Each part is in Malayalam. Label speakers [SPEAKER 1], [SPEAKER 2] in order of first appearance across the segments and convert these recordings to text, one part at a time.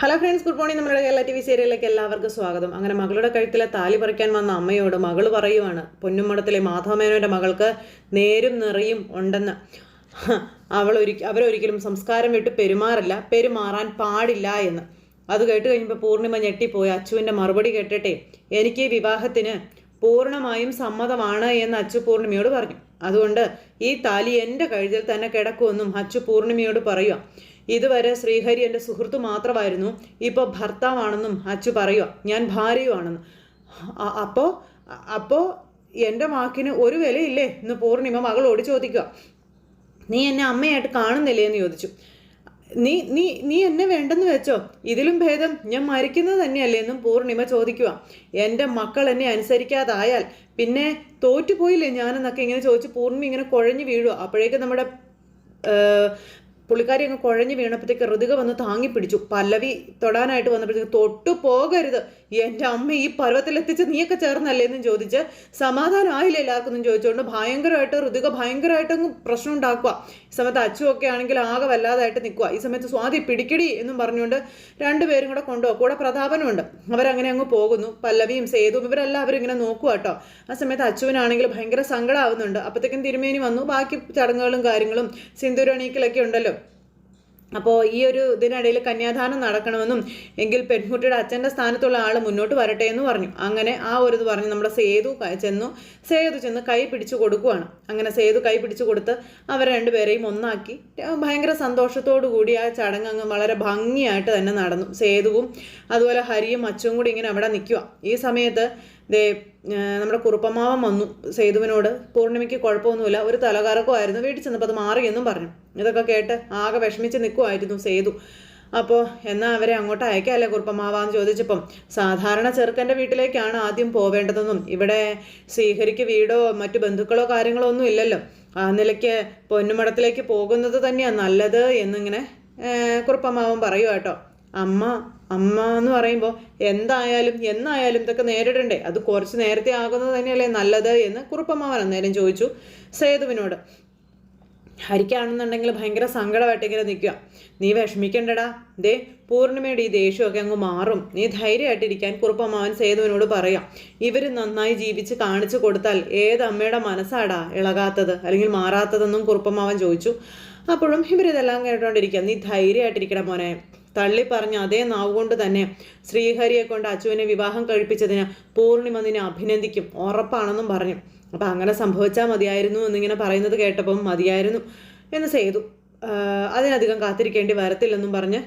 [SPEAKER 1] ഹലോ ഫ്രണ്ട്സ് ഗുഡ് മോർണിംഗ് നമ്മുടെ കേരള ടി വി സീരിയലിലേക്ക് എല്ലാവർക്കും സ്വാഗതം. അങ്ങനെ മകളുടെ കഴുത്തിലെ താലി പറിക്കാൻ വന്ന അമ്മയോട് മകൾ പറയുവാണ് പൊന്നുമടത്തിലെ മാധവമേനോന്റെ മകൾക്ക് നേരും നിറയും ഉണ്ടെന്ന്. അവൾ ഒരി അവരൊരിക്കലും സംസ്കാരം വിട്ട് പെരുമാറില്ല പെരുമാറാൻ പാടില്ല എന്ന്. അത് കേട്ട് കഴിഞ്ഞപ്പോൾ പൂർണിമ ഞെട്ടിപ്പോയി. അച്ചുവിന്റെ മറുപടി കേട്ടിട്ടെ എനിക്ക് വിവാഹത്തിന് പൂർണമായും സമ്മതമാണ് എന്ന് അച്ചു പൂർണിമയോട് പറഞ്ഞു. അതുകൊണ്ട് ഈ താലി എന്റെ കഴുതിൽ തന്നെ കിടക്കുമെന്നും അച്ചു പൂർണിമയോട് പറയുക ഇതുവരെ ശ്രീഹരി എന്റെ സുഹൃത്തു മാത്രമായിരുന്നു. ഇപ്പോൾ ഭർത്താവാണെന്നും അച്ചു പറയുക ഞാൻ ഭാര്യയുമാണെന്ന്. അപ്പോൾ അപ്പോ അപ്പോ എന്റെ വാക്കിന് ഒരു വിലയില്ലേ? എന്ന് പൂർണിമ മകളോട് ചോദിക്കുക. നീ എന്നെ അമ്മയായിട്ട് കാണുന്നില്ലേ എന്ന് ചോദിച്ചു. നീ നീ നീ എന്നെ വേണ്ടെന്ന് വെച്ചോ? ഇതിലും ഭേദം ഞാൻ മരിക്കുന്നത് തന്നെയല്ലേ എന്നും പൂർണിമ ചോദിക്കുക. എന്റെ മക്കൾ എന്നെ അനുസരിക്കാതായാൽ പിന്നെ തോറ്റുപോയില്ലേ ഞാനെന്നൊക്കെ ഇങ്ങനെ ചോദിച്ച് പൂർണിമ ഇങ്ങനെ കുഴഞ്ഞു വീഴുക അപ്പോഴേക്കും നമ്മുടെ പുള്ളിക്കാരി അങ്ങ് കുഴഞ്ഞു വീണപ്പോഴത്തേക്ക് ഋതുക വന്ന് താങ്ങി പിടിച്ചു പല്ലവി തൊടാനായിട്ട് വന്നപ്പോഴത്തേക്ക് തൊട്ടു പോകരുത്. എന്റെ അമ്മ ഈ പർവത്തിലെത്തിച്ച് നീയൊക്കെ ചേർന്നല്ലേ എന്നും ചോദിച്ച്. സമാധാനമായില്ല എല്ലാവർക്കും ചോദിച്ചുകൊണ്ട് ഭയങ്കരമായിട്ട് ഋതുക ഭയങ്കരമായിട്ട് പ്രശ്നം ഉണ്ടാക്കുക. സമയത്ത് അച്ചു ഒക്കെ ആണെങ്കിൽ ആകെ വല്ലാതായിട്ട് നിൽക്കുക ഈ സമയത്ത് സ്വാതി പിടിക്കടി എന്നും പറഞ്ഞുകൊണ്ട് രണ്ടുപേരും കൂടെ കൊണ്ടുപോകും കൂടെ പ്രതാപനുമുണ്ട് അവരങ്ങനെ അങ്ങ് പോകുന്നു. പല്ലവിയും സേതുവും ഇവരെല്ലാവരും ഇങ്ങനെ നോക്കുക കേട്ടോ. ആ സമയത്ത് അച്ചുവിനാണെങ്കിൽ ഭയങ്കര സങ്കടമാവുന്നുണ്ട് അപ്പോഴത്തേക്കും തിരുമേനി വന്നു. ബാക്കി ചടങ്ങുകളും കാര്യങ്ങളും സിന്ദൂരണീക്കലൊക്കെ ഉണ്ടല്ലോ. അപ്പോൾ ഈ ഒരു ഇതിനിടയിൽ കന്യാദാനം നടക്കണമെന്നും എങ്കിൽ പെൺകുട്ടിയുടെ അച്ഛന്റെ സ്ഥാനത്തുള്ള ആൾ മുന്നോട്ട് വരട്ടെ എന്ന് പറഞ്ഞു. അങ്ങനെ ആ ഒരു ഇത് പറഞ്ഞ് നമ്മുടെ സേതു ചെന്നു. സേതു ചെന്ന് കൈ പിടിച്ചു കൊടുക്കുവാണ്. അങ്ങനെ സേതു കൈ പിടിച്ചു കൊടുത്ത് അവർ രണ്ടുപേരെയും ഒന്നാക്കി. ഭയങ്കര സന്തോഷത്തോടു കൂടി ആ ചടങ്ങ് അങ്ങ് വളരെ ഭംഗിയായിട്ട് തന്നെ നടന്നു. സേതുവും അതുപോലെ ഹരിയും അച്ചും കൂടി ഇങ്ങനെ അവിടെ നിൽക്കുക ഈ സമയത്ത് ദേ നമ്മുടെ കുറുപ്പമാവൻ വന്നു സേതുവിനോട്. പൂർണിമയ്ക്ക് കുഴപ്പമൊന്നുമില്ല. ഒരു തലകറക്കമായിരുന്നു വീട്ടിൽ ചെന്നപ്പോൾ അത് മാറിയെന്നും പറഞ്ഞു. ഇതൊക്കെ കേട്ട് ആകെ വിഷമിച്ച് നിൽക്കുമായിരുന്നു സേതു. അപ്പോൾ എന്നാൽ അവരെ അങ്ങോട്ട് അയക്കാല്ലേ കുറുപ്പമാവാന്ന് ചോദിച്ചപ്പം സാധാരണ ചെറുക്കന്റെ വീട്ടിലേക്കാണ് ആദ്യം പോവേണ്ടതെന്നും ഇവിടെ ശ്രീഹരിക്ക് വീടോ മറ്റു ബന്ധുക്കളോ കാര്യങ്ങളോ ഒന്നും ഇല്ലല്ലോ. ആ നിലയ്ക്ക് പൊന്നുമടത്തിലേക്ക് പോകുന്നത് തന്നെയാണ് നല്ലത് എന്നിങ്ങനെ കുറുപ്പമാവൻ പറയുക കേട്ടോ. അമ്മ അമ്മ എന്ന് പറയുമ്പോൾ എന്തായാലും എന്നായാലും ഇതൊക്കെ നേരിടണ്ടേ? അത് കുറച്ച് നേരത്തെ ആകുന്നത് തന്നെയല്ലേ നല്ലത് എന്ന് കുറുപ്പമ്മാവൻ അന്നേരം ചോദിച്ചു സേതുവിനോട്. ഹരിക്കാണെന്നുണ്ടെങ്കിൽ ഭയങ്കര സങ്കടമായിട്ട് ഇങ്ങനെ നിൽക്കുക. നീ വിഷമിക്കണ്ടടാ. ദേ പൂർണിമയുടെ ഈ ദേഷ്യമൊക്കെ അങ്ങ് മാറും. നീ ധൈര്യമായിട്ടിരിക്കാൻ കുറുപ്പമ്മാവൻ സേതുവിനോട് പറയാം. ഇവർ നന്നായി ജീവിച്ച് കാണിച്ചു കൊടുത്താൽ ഏത് അമ്മയുടെ മനസ്സാടാ ഇളകാത്തത്? അല്ലെങ്കിൽ മാറാത്തതെന്നും കുറുപ്പമ്മാവൻ ചോദിച്ചു. അപ്പോഴും ഇവരിതെല്ലാം കേട്ടോണ്ടിരിക്കുക. നീ ധൈര്യമായിട്ടിരിക്കണം മോനെ. തള്ളി പറഞ്ഞ അതേ നാവുകൊണ്ട് തന്നെ ശ്രീഹരിയെ കൊണ്ട് അച്ചുവിനെ വിവാഹം കഴിപ്പിച്ചതിന് പൂർണിമ നിന്നെ അഭിനന്ദിക്കും. ഉറപ്പാണെന്നും പറഞ്ഞു. അപ്പം അങ്ങനെ സംഭവിച്ചാൽ മതിയായിരുന്നു എന്നിങ്ങനെ പറയുന്നത് കേട്ടപ്പം മതിയായിരുന്നു എന്ന് ചെയ്തു അതിനധികം കാത്തിരിക്കേണ്ടി വരത്തില്ലെന്നും പറഞ്ഞ്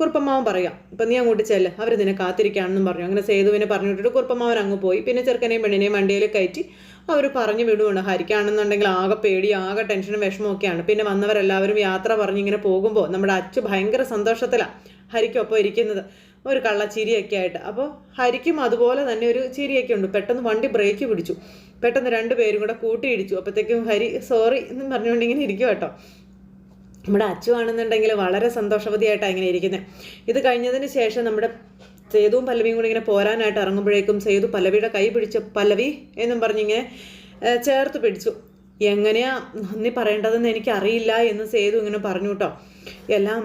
[SPEAKER 1] കുറുപ്പമ്മാവൻ പറയാം ഇപ്പം നീ അങ്ങോട്ട് ചെല്ല് അവർ നിന്നെ കാത്തിരിക്കുകയാണെന്നും പറഞ്ഞു. അങ്ങനെ സേതുവിനെ പറഞ്ഞു വിട്ടിട്ട് കുറുപ്പമ്മാവൻ അങ്ങ് പോയി. പിന്നെ ചെറുക്കനെയും പെണ്ണിനെയും വണ്ടിയിൽ കയറ്റി അവർ പറഞ്ഞു വിടുകയാണ് ഹരിക്കാണെന്നുണ്ടെങ്കിൽ ആകെ പേടി ആകെ ടെൻഷനും വിഷമമൊക്കെയാണ് പിന്നെ വന്നവരെല്ലാവരും യാത്ര പറഞ്ഞിങ്ങനെ പോകുമ്പോൾ നമ്മുടെ അച്ഛ ഭയങ്കര സന്തോഷത്തിലാണ് ഹരിക്കൊപ്പം ഇരിക്കുന്നത്. ഒരു കള്ള ചിരിയൊക്കെ ആയിട്ട്. അപ്പോൾ ഹരിക്കും അതുപോലെ തന്നെ ഒരു ചിരിയൊക്കെ ഉണ്ട്. പെട്ടെന്ന് വണ്ടി ബ്രേക്ക് പിടിച്ചു. പെട്ടെന്ന് രണ്ടുപേരും കൂടെ കൂട്ടിയിടിച്ചു. അപ്പോഴത്തേക്കും ഹരി സോറി എന്ന് പറഞ്ഞുകൊണ്ട് ഇങ്ങനെ ഇരിക്കും കേട്ടോ. നമ്മുടെ അച്ചു ആണെന്നുണ്ടെങ്കിൽ വളരെ സന്തോഷവതിയായിട്ടാണ് ഇങ്ങനെ ഇരിക്കുന്നത് ഇത് കഴിഞ്ഞതിന് ശേഷം നമ്മുടെ സേതുവും പല്ലവിയും കൂടി ഇങ്ങനെ പോരാനായിട്ട് ഇറങ്ങുമ്പോഴേക്കും സേതു പല്ലവിയുടെ കൈ പിടിച്ച് പല്ലവി എന്നും പറഞ്ഞിങ്ങനെ ചേർത്ത് പിടിച്ചു. എങ്ങനെയാ നന്ദി പറയേണ്ടതെന്ന് എനിക്കറിയില്ല എന്ന് സേതു ഇങ്ങനെ പറഞ്ഞു കേട്ടോ. എല്ലാം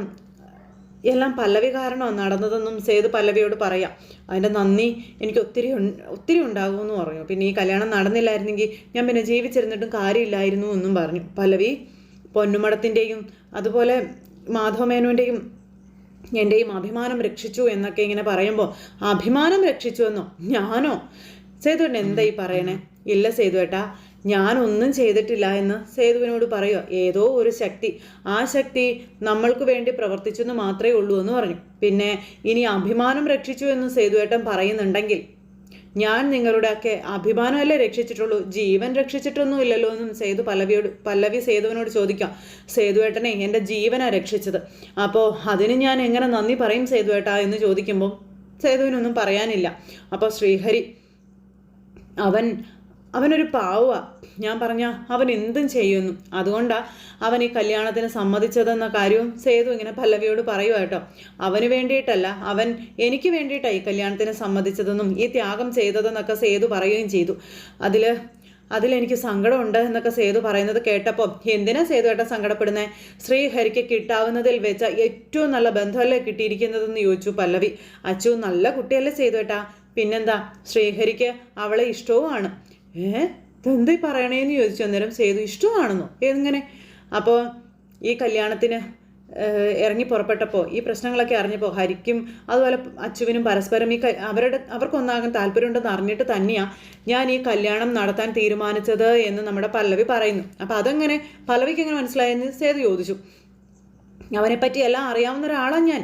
[SPEAKER 1] എല്ലാം പല്ലവി കാരണമാണ് നടന്നതെന്നും സേതു പല്ലവിയോട് പറയാം. അതിന്റെ നന്ദി എനിക്ക് ഒത്തിരി ഒത്തിരി ഉണ്ടാകുമെന്ന് പറഞ്ഞു. പിന്നെ ഈ കല്യാണം നടന്നില്ലായിരുന്നെങ്കിൽ ഞാൻ പിന്നെ ജീവിച്ചിരുന്നിട്ടും കാര്യമില്ലായിരുന്നു എന്നും പറഞ്ഞു. പല്ലവി പൊന്നുമടത്തിന്റെയും അതുപോലെ മാധവമേനോന്റെയും എന്റെയും അഭിമാനം രക്ഷിച്ചു എന്നൊക്കെ ഇങ്ങനെ പറയുമ്പോൾ അഭിമാനം രക്ഷിച്ചു എന്നോ? ഞാനോ? സേതുവേട്ടൻ എന്താ ഈ പറയണേ? ഇല്ല സേതുവേട്ടാ ഞാനൊന്നും ചെയ്തിട്ടില്ല എന്ന് സേതുവിനോട് പറയുക ഏതോ ഒരു ശക്തി. ആ ശക്തി നമ്മൾക്ക് വേണ്ടി പ്രവർത്തിച്ചു എന്ന് മാത്രമേ ഉള്ളൂ എന്ന് പറഞ്ഞു. പിന്നെ ഇനി അഭിമാനം രക്ഷിച്ചു എന്ന് സേതുവേട്ടൻ പറയുന്നുണ്ടെങ്കിൽ ഞാൻ നിങ്ങളുടെയൊക്കെ അഭിമാനമല്ലേ രക്ഷിച്ചിട്ടുള്ളൂ? ജീവൻ രക്ഷിച്ചിട്ടൊന്നും ഇല്ലല്ലോ എന്നും സേതു പല്ലവിയോട് പല്ലവി സേതുവിനോട് ചോദിക്കാം. സേതുവേട്ടനെ എന്റെ ജീവനാണ് രക്ഷിച്ചത്. അപ്പോൾ അതിന് ഞാൻ എങ്ങനെ നന്ദി പറയും സേതുവേട്ടാ എന്ന് ചോദിക്കുമ്പോൾ സേതുവിനൊന്നും പറയാനില്ല. അപ്പോൾ ശ്രീഹരി അവൻ അവനൊരു പാവ ഞാൻ പറഞ്ഞ അവൻ എന്തും ചെയ്യുന്നു. അതുകൊണ്ടാണ് അവൻ ഈ കല്യാണത്തിന് സമ്മതിച്ചതെന്ന കാര്യവും സേതു ഇങ്ങനെ പല്ലവിയോട് പറയുക കേട്ടോ. അവന് വേണ്ടിയിട്ടല്ല അവൻ എനിക്ക് വേണ്ടിയിട്ടാണ് ഈ കല്യാണത്തിന് സമ്മതിച്ചതെന്നും ഈ ത്യാഗം ചെയ്തതെന്നൊക്കെ സേതു പറയുകയും ചെയ്തു. അതിൽ അതിലെനിക്ക് സങ്കടമുണ്ട് എന്നൊക്കെ സേതു പറയുന്നത് കേട്ടപ്പോൾ എന്തിനാ സേതു ഏട്ടാ സങ്കടപ്പെടുന്നത് ശ്രീഹരിക്ക് കിട്ടാവുന്നതിൽ വെച്ച ഏറ്റവും നല്ല ബന്ധമല്ലേ കിട്ടിയിരിക്കുന്നതെന്ന് ചോദിച്ചു പല്ലവി. അച്ചു നല്ല കുട്ടിയല്ലേ സേതു ഏട്ടാ. പിന്നെന്താ? ശ്രീഹരിക്ക് അവളെ ഇഷ്ടവുമാണ്. ഏ? എന്തായി പറയണേന്ന് ചോദിച്ചു. അന്നേരം സേതു ഇഷ്ടമാണെന്നോ? എങ്ങനെ അപ്പോൾ ഈ കല്യാണത്തിന് ഇറങ്ങി പുറപ്പെട്ടപ്പോൾ ഈ പ്രശ്നങ്ങളൊക്കെ അറിഞ്ഞപ്പോൾ ഹരിക്കും അതുപോലെ അച്ചുവിനും പരസ്പരം ഈ അവരുടെ അവർക്കൊന്നാകും താല്പര്യമുണ്ടെന്ന് അറിഞ്ഞിട്ട് തന്നെയാണ് ഞാൻ ഈ കല്യാണം നടത്താൻ തീരുമാനിച്ചത് എന്ന് നമ്മുടെ പല്ലവി പറയുന്നു. അപ്പോൾ അതങ്ങനെ? പല്ലവിക്ക് എങ്ങനെ മനസ്സിലായെന്ന് സേതു ചോദിച്ചു. അവനെപ്പറ്റി എല്ലാം അറിയാവുന്ന ഒരാളാണ് ഞാൻ.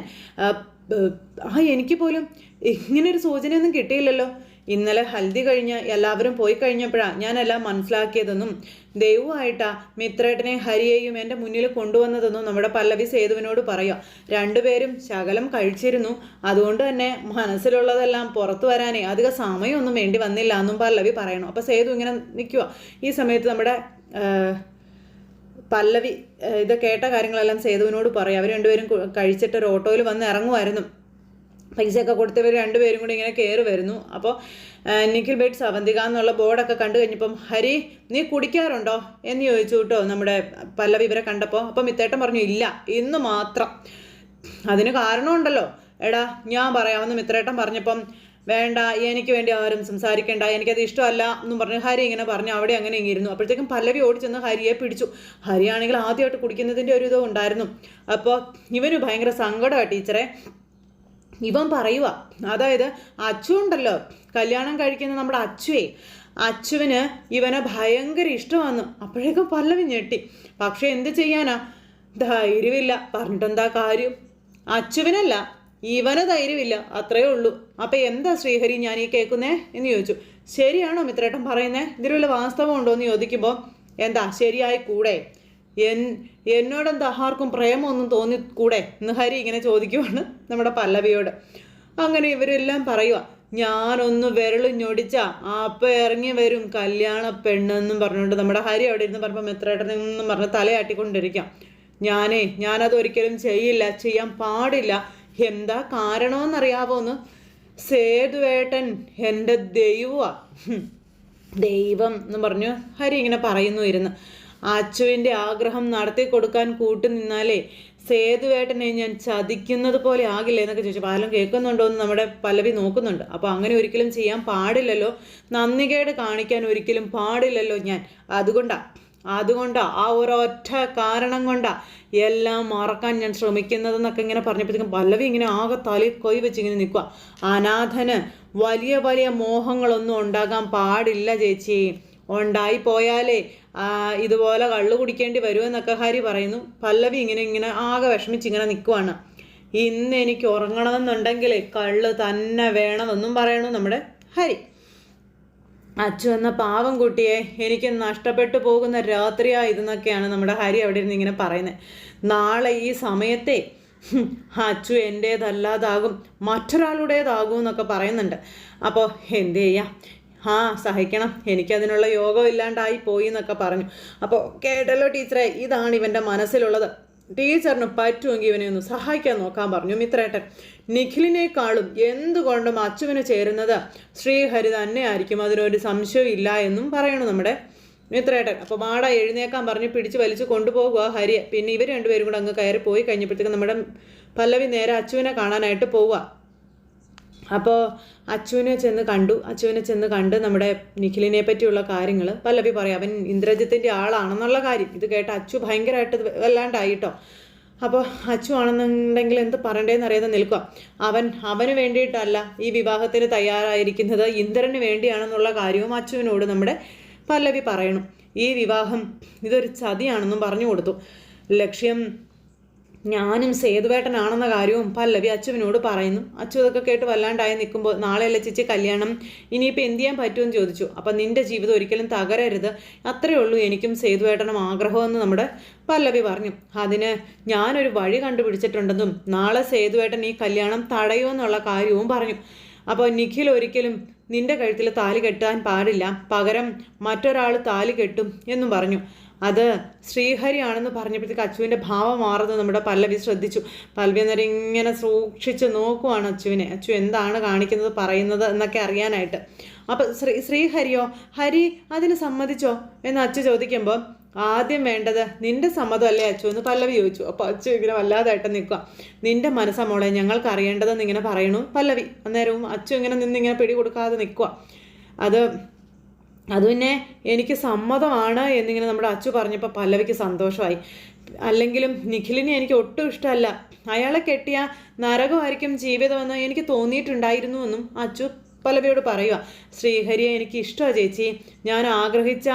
[SPEAKER 1] ആ എനിക്ക് പോലും ഇങ്ങനൊരു സൂചനയൊന്നും കിട്ടിയില്ലല്ലോ. ഇന്നലെ ഹൽദി കഴിഞ്ഞ് എല്ലാവരും പോയി കഴിഞ്ഞപ്പോഴാണ് ഞാനെല്ലാം മനസ്സിലാക്കിയതെന്നും ദൈവമായിട്ടാ മിത്രേട്ടനെ ഹരിയെയും എന്റെ മുന്നിൽ കൊണ്ടുവന്നതെന്നും നമ്മുടെ പല്ലവി സേതുവിനോട് പറയാം രണ്ടുപേരും ശകലം കഴിച്ചിരുന്നു. അതുകൊണ്ട് തന്നെ മനസ്സിലുള്ളതെല്ലാം പുറത്തു വരാനേ അധിക സമയമൊന്നും വേണ്ടി വന്നില്ല എന്നും പല്ലവി പറയണം. അപ്പോൾ സേതു ഇങ്ങനെ നിൽക്കുക ഈ സമയത്ത് നമ്മുടെ പല്ലവി ഇത് കേട്ട കാര്യങ്ങളെല്ലാം സേതുവിനോട് പറയും അവർ രണ്ടുപേരും കഴിച്ചിട്ട് ഒരു ഓട്ടോയിൽ വന്ന് ഇറങ്ങുമായിരുന്നു. പൈസയൊക്കെ കൊടുത്തവർ രണ്ടുപേരും കൂടി ഇങ്ങനെ കയറി വരുന്നു. അപ്പോൾ നിഖിൽ ബേട്ട്സ് അവന്തിക എന്നുള്ള ബോർഡൊക്കെ കണ്ടു കഴിഞ്ഞപ്പം ഹരി നീ കുടിക്കാറുണ്ടോ? എന്ന് ചോദിച്ചു കേട്ടോ നമ്മുടെ പല്ലവി ഇവരെ കണ്ടപ്പോൾ അപ്പം മിത്തേട്ടൻ പറഞ്ഞു ഇല്ല ഇന്ന് മാത്രം. അതിന് കാരണമുണ്ടല്ലോ. എടാ ഞാൻ പറയാമെന്ന് മിത്രേട്ടൻ പറഞ്ഞപ്പം വേണ്ട എനിക്ക് വേണ്ടി ആരും സംസാരിക്കേണ്ട എനിക്കത് ഇഷ്ടമല്ല എന്നും പറഞ്ഞ് ഹരി ഇങ്ങനെ പറഞ്ഞു അവിടെ അങ്ങനെ ഇങ്ങിരുന്നു അപ്പോഴത്തേക്കും പല്ലവി ഓടിച്ചെന്ന് ഹരിയെ പിടിച്ചു. ഹരിയാണെങ്കിൽ ആദ്യമായിട്ട് കുടിക്കുന്നതിന്റെ ഒരു ഇതും ഉണ്ടായിരുന്നു. അപ്പോൾ ഇവന് ഭയങ്കര സങ്കടമാണ് ടീച്ചറെ. ഇവൻ പറയുക അതായത് അച്ചു ഉണ്ടല്ലോ കല്യാണം കഴിക്കുന്ന നമ്മുടെ അച്ചുവേ. അച്ചുവിന് ഇവനെ ഭയങ്കര ഇഷ്ടമാണ് അപ്പോഴേക്കും പല്ലവി ഞെട്ടി. പക്ഷെ എന്ത് ചെയ്യാനാ? ധൈര്യമില്ല. പറഞ്ഞിട്ടെന്താ കാര്യം? അച്ചുവിനല്ല ഇവന് ധൈര്യമില്ല. അത്രയേ ഉള്ളൂ. അപ്പം എന്താ ശ്രീഹരി ഞാൻ ഈ കേൾക്കുന്നേ എന്ന് ചോദിച്ചു. ശരിയാണോ മിത്രേട്ടൻ പറയുന്നേ? ഇതിൽ വല്ല വാസ്തവം ഉണ്ടോ എന്ന് ചോദിക്കുമ്പോൾ എന്താ ശരിയായി കൂടെ എൻ എന്നോടെന്താ ആർക്കും പ്രേമമൊന്നും തോന്നിക്കൂടെ? എന്ന് ഹരി ഇങ്ങനെ ചോദിക്കുവാണ് നമ്മുടെ പല്ലവിയോട്. അങ്ങനെ ഇവരെല്ലാം പറയുക ഞാനൊന്ന് വിരൽ ഞൊടിച്ച അപ്പം ഇറങ്ങി വരും കല്യാണ പെണ്ണെന്നും പറഞ്ഞുകൊണ്ട്. നമ്മുടെ ഹരി അവിടെ ഇരുന്ന് പറഞ്ഞപ്പോൾ മെത്രേട്ടനെന്നും പറഞ്ഞ് തലയാട്ടിക്കൊണ്ടിരിക്കാം. ഞാനേ ഞാനത് ഒരിക്കലും ചെയ്യില്ല ചെയ്യാൻ പാടില്ല. എന്താ കാരണമെന്നറിയാവോ ഒന്ന് സേതുവേട്ടൻ എന്റെ ദൈവ ദൈവം എന്ന് പറഞ്ഞു ഹരി ഇങ്ങനെ പറയുന്നു ഇരുന്ന്. അച്ചുവിന്റെ ആഗ്രഹം നടത്തി കൊടുക്കാൻ കൂട്ടുനിന്നാലേ സേതുവേട്ടനെ ഞാൻ ചതിക്കുന്നത് പോലെ ആകില്ല എന്നൊക്കെ ചോദിച്ചു. പാലം കേൾക്കുന്നുണ്ടോ എന്ന് നമ്മുടെ പലവി നോക്കുന്നുണ്ട്. അപ്പോൾ അങ്ങനെ ഒരിക്കലും ചെയ്യാൻ പാടില്ലല്ലോ. നന്ദികേട് കാണിക്കാൻ ഒരിക്കലും പാടില്ലല്ലോ ഞാൻ. അതുകൊണ്ടാണ് അതുകൊണ്ടാ ആ ഒരൊറ്റ കാരണം കൊണ്ടാ എല്ലാം മറക്കാൻ ഞാൻ ശ്രമിക്കുന്നതെന്നൊക്കെ ഇങ്ങനെ പറഞ്ഞപ്പോഴത്തേക്കും പല്ലവി ഇങ്ങനെ ആകെ തലി കൊയ് വെച്ച് ഇങ്ങനെ നിൽക്കുക അനാഥന് വലിയ വലിയ മോഹങ്ങളൊന്നും ഉണ്ടാകാൻ പാടില്ല ചേച്ചി. ഉണ്ടായി പോയാലേ ഇതുപോലെ കള്ളു കുടിക്കേണ്ടി വരുമെന്നൊക്കെ ഹാരി പറയുന്നു. പല്ലവി ഇങ്ങനെ ഇങ്ങനെ ആകെ വിഷമിച്ച് ഇങ്ങനെ നിൽക്കുവാണ് ഇന്ന് എനിക്ക് ഉറങ്ങണമെന്നുണ്ടെങ്കിൽ കള്ള് തന്നെ വേണമെന്നും പറയണു നമ്മുടെ ഹരി. അച്ചു എന്ന പാവം കുട്ടിയെ എനിക്ക് നഷ്ടപ്പെട്ടു പോകുന്ന രാത്രിയാ ഇതെന്നൊക്കെയാണ് നമ്മുടെ ഹരി അവിടെ ഇരുന്ന് ഇങ്ങനെ പറയുന്നത്. നാളെ ഈ സമയത്തെ അച്ചു എന്റേതല്ലാതാകും മറ്റൊരാളുടേതാകും എന്നൊക്കെ പറയുന്നുണ്ട്. അപ്പോൾ എന്ത് ചെയ്യാം? ആ സഹിക്കണം. എനിക്കതിനുള്ള യോഗം ഇല്ലാണ്ടായി പോയി എന്നൊക്കെ പറഞ്ഞു. അപ്പോൾ കേട്ടല്ലോ ടീച്ചറെ ഇതാണ് ഇവന്റെ മനസ്സിലുള്ളത്. ടീച്ചറിന് പറ്റുമെങ്കിൽ ഇവനെ ഒന്ന് സഹായിക്കാൻ നോക്കാൻ പറഞ്ഞു മിത്രേട്ടൻ. നിഖിലിനേക്കാളും എന്തുകൊണ്ടും അച്ചുവിന് ചേരുന്നത് ശ്രീഹരി തന്നെ ആയിരിക്കും അതിനൊരു സംശയവും ഇല്ല എന്നും പറയണു നമ്മുടെ മിത്രേട്ടൻ. അപ്പോൾ വാട എഴുന്നേക്കാൻ പറഞ്ഞ് പിടിച്ച് വലിച്ചു കൊണ്ടുപോകുക ഹരിയെ. പിന്നെ ഇവർ രണ്ടുപേരും കൂടെ അങ്ങ് കയറി പോയി കഴിഞ്ഞപ്പോഴത്തേക്കും നമ്മുടെ പല്ലവി നേരെ അച്ചുവിനെ കാണാനായിട്ട് പോവുക അപ്പോൾ അച്ചുവിനെ ചെന്ന് കണ്ടു. അച്ചുവിനെ ചെന്ന് കണ്ട് നമ്മുടെ നിഖിലിനെ പറ്റിയുള്ള കാര്യങ്ങൾ പല്ലവി പറയാം. അവൻ ഇന്ദ്രജിത്തിന്റെ ആളാണെന്നുള്ള കാര്യം. ഇത് കേട്ട അച്ചു ഭയങ്കരമായിട്ട് വല്ലാണ്ടായിട്ടോ. അപ്പോൾ അച്ചു ആണെന്നുണ്ടെങ്കിൽ എന്ത് പറയണ്ടേന്ന് അറിയാതെ നിൽക്കുക അവൻ അവന് വേണ്ടിയിട്ടല്ല ഈ വിവാഹത്തിന് തയ്യാറായിരിക്കുന്നത്. ഇന്ദ്രന് വേണ്ടിയാണെന്നുള്ള കാര്യവും അച്ചുവിനോട് നമ്മുടെ പല്ലവി പറയണം. ഈ വിവാഹം ഇതൊരു ചതിയാണെന്നും പറഞ്ഞു കൊടുത്തു. ലക്ഷ്യം ഞാനും സേതുവേട്ടനാണെന്ന കാര്യവും പല്ലവി അച്ചുവിനോട് പറയുന്നു. അച്ചു ഇതൊക്കെ കേട്ട് വല്ലാണ്ടായി നിൽക്കുമ്പോൾ നാളെ അല്ല ചേച്ചി കല്യാണം? ഇനിയിപ്പോൾ എന്ത് ചെയ്യാൻ പറ്റുമെന്ന് ചോദിച്ചു. അപ്പം നിന്റെ ജീവിതം ഒരിക്കലും തകരരുത്. അത്രയേ ഉള്ളൂ എനിക്കും സേതുവേട്ടനും ആഗ്രഹമെന്ന് നമ്മുടെ പല്ലവി പറഞ്ഞു. അതിന് ഞാനൊരു വഴി കണ്ടുപിടിച്ചിട്ടുണ്ടെന്നും നാളെ സേതുവേട്ടൻ ഈ കല്യാണം തടയുമെന്നുള്ള കാര്യവും പറഞ്ഞു. അപ്പോൾ നിഖിൽ ഒരിക്കലും നിന്റെ കഴുത്തിൽ താലി കെട്ടാൻ പാടില്ല. പകരം മറ്റൊരാൾ താലി കെട്ടും എന്നും പറഞ്ഞു. അത് ശ്രീഹരിയാണെന്ന് പറഞ്ഞപ്പോഴത്തേക്ക് അച്ചുവിന്റെ ഭാവം മാറുന്നത് നമ്മുടെ പല്ലവി ശ്രദ്ധിച്ചു. പല്ലവി അന്നേരം ഇങ്ങനെ സൂക്ഷിച്ച് നോക്കുവാണ് അച്ചുവിനെ. അച്ചു എന്താണ് കാണിക്കുന്നത് പറയുന്നത് എന്നൊക്കെ അറിയാനായിട്ട്. അപ്പം ശ്രീ ശ്രീഹരിയോ ഹരി അതിന് സമ്മതിച്ചോ എന്ന് അച്ചു ചോദിക്കുമ്പോൾ ആദ്യം വേണ്ടത് നിന്റെ സമ്മതം അല്ലേ അച്ചു? എന്ന് പല്ലവി ചോദിച്ചു. അപ്പോൾ അച്ചു ഇങ്ങനെ വല്ലാതായിട്ട് നിൽക്കുക. നിന്റെ മനസ്സാ മോളെ ഞങ്ങൾക്ക് അറിയേണ്ടതെന്ന് ഇങ്ങനെ പറയണു പല്ലവി. അന്നേരവും അച്ചു ഇങ്ങനെ നിന്നിങ്ങനെ പിടി കൊടുക്കാതെ നിൽക്കുക. അത് അത് പിന്നെ എനിക്ക് സമ്മതമാണ് എന്നിങ്ങനെ നമ്മുടെ അച്ചു പറഞ്ഞപ്പോൾ പല്ലവിക്ക് സന്തോഷമായി. അല്ലെങ്കിലും നിഖിലിനെ എനിക്ക് ഒട്ടും ഇഷ്ടമല്ല. അയാളെ കെട്ടിയ നരകമായിരിക്കും ജീവിതമെന്ന് എനിക്ക് തോന്നിയിട്ടുണ്ടായിരുന്നു എന്നും അച്ചു പല്ലവിയോട് പറയുക ശ്രീഹരിയെ എനിക്ക് ഇഷ്ടമാണ് ചേച്ചി. ഞാൻ ആഗ്രഹിച്ച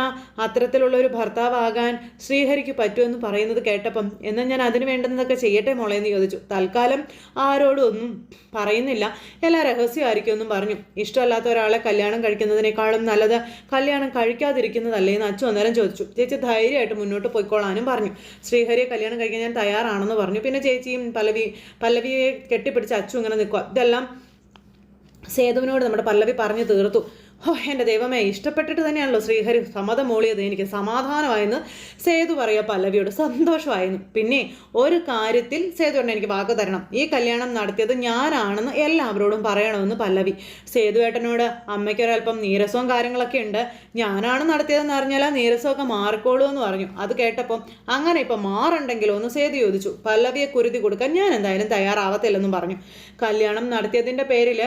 [SPEAKER 1] അത്തരത്തിലുള്ള ഒരു ഭർത്താവാകാൻ ശ്രീഹരിക്ക് പറ്റുമെന്ന് പറയുന്നത് കേട്ടപ്പം എന്നാൽ ഞാൻ അതിന് വേണ്ടുന്നതൊക്കെ ചെയ്യട്ടെ മോളെ എന്ന് ചോദിച്ചു. തൽക്കാലം ആരോടും ഒന്നും പറയുന്നില്ല. എല്ലാ രഹസ്യമായിരിക്കും എന്നും പറഞ്ഞു. ഇഷ്ടമല്ലാത്ത ഒരാളെ കല്യാണം കഴിക്കുന്നതിനേക്കാളും നല്ലത് കല്യാണം കഴിക്കാതിരിക്കുന്നതല്ലേ എന്ന് അച്ഛൻ അന്നേരം ചോദിച്ചു. ചേച്ചി ധൈര്യമായിട്ട് മുന്നോട്ട് പോയിക്കോളാനും പറഞ്ഞു. ശ്രീഹരിയെ കല്യാണം കഴിക്കാൻ ഞാൻ തയ്യാറാണെന്ന് പറഞ്ഞു. പിന്നെ ചേച്ചിയും പല്ലവി പല്ലവിയെ കെട്ടിപ്പിടിച്ച് അച്ചു ഇങ്ങനെ നിൽക്കുക ഇതെല്ലാം സേതുവിനോട് നമ്മുടെ പല്ലവി പറഞ്ഞു തീർത്തു. ഓ എന്റെ ദൈവമേ ഇഷ്ടപ്പെട്ടിട്ട് തന്നെയാണല്ലോ ശ്രീഹരി സമ്മതം മൂളിയത്. എനിക്ക് സമാധാനമായെന്ന് സേതു പറയുക പല്ലവിയോട് സന്തോഷമായിരുന്നു. പിന്നെ ഒരു കാര്യത്തിൽ സേതുവേട്ടൻ എനിക്ക് വാക്ക് തരണം. ഈ കല്യാണം നടത്തിയത് ഞാനാണെന്ന് എല്ലാവരോടും പറയണമെന്ന് പല്ലവി. സേതുവേട്ടനോട് അമ്മയ്ക്കൊരല്പം നീരസവും കാര്യങ്ങളൊക്കെ ഉണ്ട്. ഞാനാണ് നടത്തിയതെന്ന് അറിഞ്ഞാൽ നീരസമൊക്കെ മാറിക്കോളൂ എന്ന് പറഞ്ഞു. അത് കേട്ടപ്പം അങ്ങനെ ഇപ്പം മാറുണ്ടെങ്കിലോ എന്ന് സേതു ചോദിച്ചു. പല്ലവിയെ കുരുതി കൊടുക്കാൻ ഞാൻ എന്തായാലും തയ്യാറാവത്തില്ലെന്നും പറഞ്ഞു. കല്യാണം നടത്തിയതിന്റെ പേരിൽ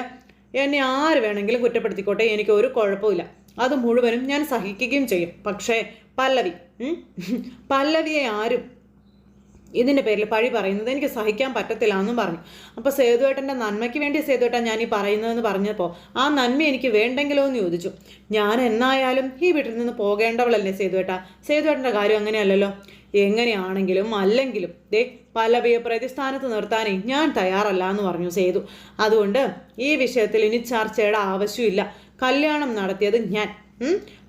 [SPEAKER 1] എന്നെ ആര് വേണമെങ്കിലും കുറ്റപ്പെടുത്തിക്കോട്ടെ എനിക്ക് ഒരു കുഴപ്പമില്ല അത് മുഴുവനും ഞാൻ സഹിക്കുകയും ചെയ്യും. പക്ഷേ പല്ലവി പല്ലവിയെ ആരും ഇതിന്റെ പേരിൽ പഴി പറയുന്നത് എനിക്ക് സഹിക്കാൻ പറ്റത്തില്ല എന്നും പറഞ്ഞു. അപ്പോൾ സേതുവേട്ടന്റെ നന്മയ്ക്ക് വേണ്ടി സേതുവേട്ടൻ ഞാൻ ഈ പറയുന്നതെന്ന് പറഞ്ഞപ്പോൾ ആ നന്മ എനിക്ക് വേണ്ടെങ്കിലോ എന്ന് ചോദിച്ചു. ഞാൻ എന്നായാലും ഈ വീട്ടിൽ നിന്ന് പോകേണ്ടവളല്ലേ സേതുവേട്ട? സേതുവേട്ടന്റെ കാര്യം അങ്ങനെയല്ലല്ലോ. എങ്ങനെയാണെങ്കിലും അല്ലെങ്കിലും ദേ പല്ലവിയെ പ്രതിസ്ഥാനത്ത് നിർത്താനേ ഞാൻ തയ്യാറല്ല എന്ന് പറഞ്ഞു സേതു. അതുകൊണ്ട് ഈ വിഷയത്തിൽ ഇനി ചർച്ചയുടെ ആവശ്യമില്ല. കല്യാണം നടത്തിയത് ഞാൻ?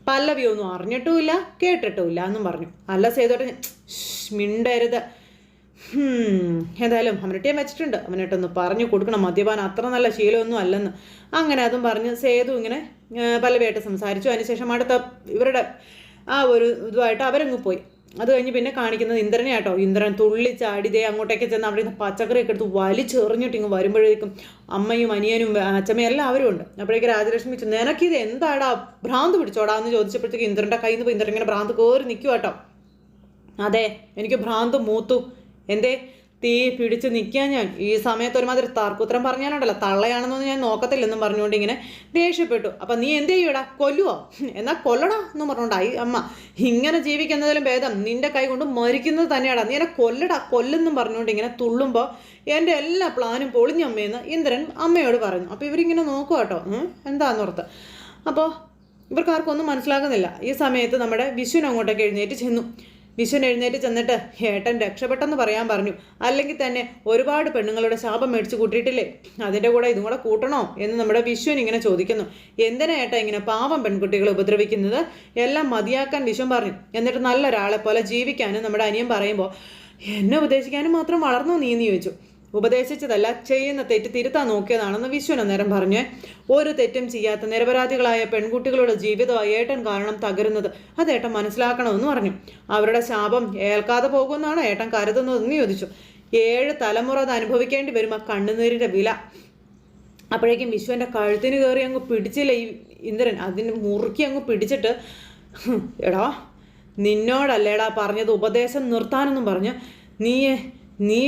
[SPEAKER 1] പല്ലവിയൊന്നും അറിഞ്ഞിട്ടുമില്ല കേട്ടിട്ടുമില്ല എന്നും പറഞ്ഞു. അല്ല സേതുവേട്ടൻ മിണ്ടരുത്. എന്തായാലും അവനട്ടിയെ വെച്ചിട്ടുണ്ട്. അമ്മനട്ടൊന്ന് പറഞ്ഞു കൊടുക്കണം. മദ്യപാനം അത്ര നല്ല ശീലമൊന്നും അല്ലെന്ന്. അങ്ങനെ അതും പറഞ്ഞ് സേതു ഇങ്ങനെ ആ, പല്ലവിയായിട്ട് സംസാരിച്ചു. അതിനുശേഷം അടുത്ത ഇവരുടെ ആ ഒരു ഇതുമായിട്ട് അവരങ്ങ് പോയി. അത് കഴിഞ്ഞ് പിന്നെ കാണിക്കുന്നത് ഇന്ദ്രനെ ആട്ടോ. ഇന്ദ്രൻ തുള്ളി ചാടിതേ അങ്ങോട്ടേക്ക് ചെന്ന് അവിടെ നിന്ന് പച്ചക്കറിയൊക്കെ എടുത്ത് വലിച്ചെറിഞ്ഞിട്ട് ഇങ്ങ് വരുമ്പോഴേക്കും അമ്മയും അനിയനും അച്ഛമ്മയും എല്ലാവരും ഉണ്ട്. അപ്പോഴേക്ക് രാജലക്ഷ്മി ചെന്ന് നിനക്കിത് എന്താടാ? ഭ്രാന്ത് പിടിച്ചോടാ? എന്ന് ചോദിച്ചപ്പോഴത്തേക്ക് ഇന്ദ്രന്റെ കയ്യിൽ നിന്ന് ഇന്ദ്രൻ ഇങ്ങനെ ഭ്രാന്ത് കയറി നിൽക്കും കേട്ടോ അതെ എനിക്ക് ഭ്രാന്ത് മൂത്തു. എന്തേ? തീ പിടിച്ച് നിൽക്കാൻ ഞാൻ. ഈ സമയത്ത് ഒരുമാതിരി തർക്കുത്തരം പറഞ്ഞാലുണ്ടല്ലോ. തള്ളയാണെന്നൊന്നും ഞാൻ നോക്കത്തില്ലെന്നും പറഞ്ഞുകൊണ്ട് ഇങ്ങനെ ദേഷ്യപ്പെട്ടു. അപ്പം നീ എന്ത് ചെയ്യൂടാ കൊല്ലുവോ? എന്നാൽ കൊല്ലടാ എന്ന് പറഞ്ഞുകൊണ്ടായി അമ്മ ഇങ്ങനെ ജീവിക്കുന്നതിലും ഭേദം നിന്റെ കൈ കൊണ്ട് മരിക്കുന്നത് തന്നെയാടാ. നീ എന്നെ കൊല്ലടാ കൊല്ലെന്നും പറഞ്ഞുകൊണ്ട് ഇങ്ങനെ തുള്ളുമ്പോൾ എന്റെ എല്ലാ പ്ലാനും പൊളിഞ്ഞമ്മയെന്ന് ഇന്ദ്രൻ അമ്മയോട് പറഞ്ഞു അപ്പോൾ ഇവരിങ്ങനെ നോക്കുക കേട്ടോ. എന്താണെന്നോർത്ത് അപ്പോൾ ഇവർക്കാർക്കൊന്നും മനസ്സിലാകുന്നില്ല. ഈ സമയത്ത് നമ്മുടെ വിശ്വൻ അങ്ങോട്ടേക്ക് എഴുന്നേറ്റ് ചെന്നു. വിഷുവിന് എഴുന്നേറ്റ് ചെന്നിട്ട് ഏട്ടൻ രക്ഷപ്പെട്ടെന്ന് പറയാൻ പറഞ്ഞു. അല്ലെങ്കിൽ തന്നെ ഒരുപാട് പെണ്ണുങ്ങളുടെ ശാപം മേടിച്ച് കൂട്ടിയിട്ടില്ലേ? അതിന്റെ കൂടെ ഇതും കൂടെ കൂട്ടണോ എന്ന് നമ്മുടെ വിശ്വൻ ഇങ്ങനെ ചോദിക്കുന്നു. എന്തിനാ ഏട്ട ഇങ്ങനെ പാവം പെൺകുട്ടികളെ ഉപദ്രവിക്കുന്നത്? എല്ലാം മതിയാക്കാൻ വിശ്വം പറഞ്ഞു. എന്നിട്ട് നല്ലൊരാളെ പോലെ ജീവിക്കാനും നമ്മുടെ അനിയൻ പറയുമ്പോൾ എന്നെ ഉപദേശിക്കാനും മാത്രം വളർന്നു നീ? എന്ന് ചോദിച്ചു. ഉപദേശിച്ചതല്ല ചെയ്യുന്ന തെറ്റ് തിരുത്താൻ നോക്കിയതാണെന്ന് വിശ്വൻ അന്നേരം പറഞ്ഞു. ഒരു തെറ്റും ചെയ്യാത്ത നിരപരാധികളായ പെൺകുട്ടികളുടെ ജീവിതമായി ഏട്ടൻ കാരണം തകരുന്നത് അത് ഏട്ടൻ മനസ്സിലാക്കണമെന്ന് പറഞ്ഞു. അവരുടെ ശാപം ഏൽക്കാതെ പോകുമെന്നാണ് ഏട്ടൻ കരുതുന്നതെന്ന് ചോദിച്ചു. ഏഴ് തലമുറ അത് അനുഭവിക്കേണ്ടി വരും ആ കണ്ണുനീരിന്റെ വില. അപ്പോഴേക്കും വിശ്വന്റെ കഴുത്തിന് കയറി അങ്ങ് പിടിച്ചില്ല ഈ ഇന്ദ്രൻ. അതിന് മുറുക്കി അങ്ങ് പിടിച്ചിട്ട് "ഹും, എടാ നിന്നോടല്ലേടാ പറഞ്ഞത് ഉപദേശം നിർത്താനൊന്നും പറഞ്ഞു. നീയെ നീ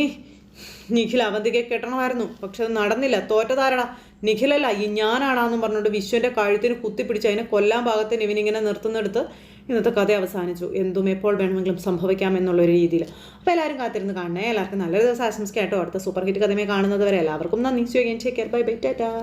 [SPEAKER 1] നിഖിൽ അവന്തികെ കെട്ടണമായിരുന്നു. പക്ഷെ അത് നടന്നില്ല. തോറ്റതാരടാ. നിഖിലല്ല ഈ ഞാനാണെന്നും പറഞ്ഞുകൊണ്ട് വിശ്വന്റെ കഴുത്തിന് കുത്തിപ്പിടിച്ച് അതിനെ കൊല്ലാൻ ഭാഗത്തിന് ഇവനിങ്ങനെ നിർത്തുന്നെടുത്ത് ഇന്നത്തെ കഥ അവസാനിച്ചു. എന്തും എപ്പോൾ വേണമെങ്കിലും സംഭവിക്കാം എന്നുള്ളൊരു രീതിയിൽ. അപ്പോൾ എല്ലാവരും കാത്തിരുന്ന് കാണണേ. എല്ലാവർക്കും നല്ലൊരു ദിവസം ആശംസിക്കാട്ടോ അടുത്ത സൂപ്പർ ഹിറ്റ് കഥമേ കാണുന്നത് വരെ എല്ലാവർക്കും നന്ദി. സ്വീകരിച്ചേക്കാർ ബൈ ബൈ ടാറ്റാ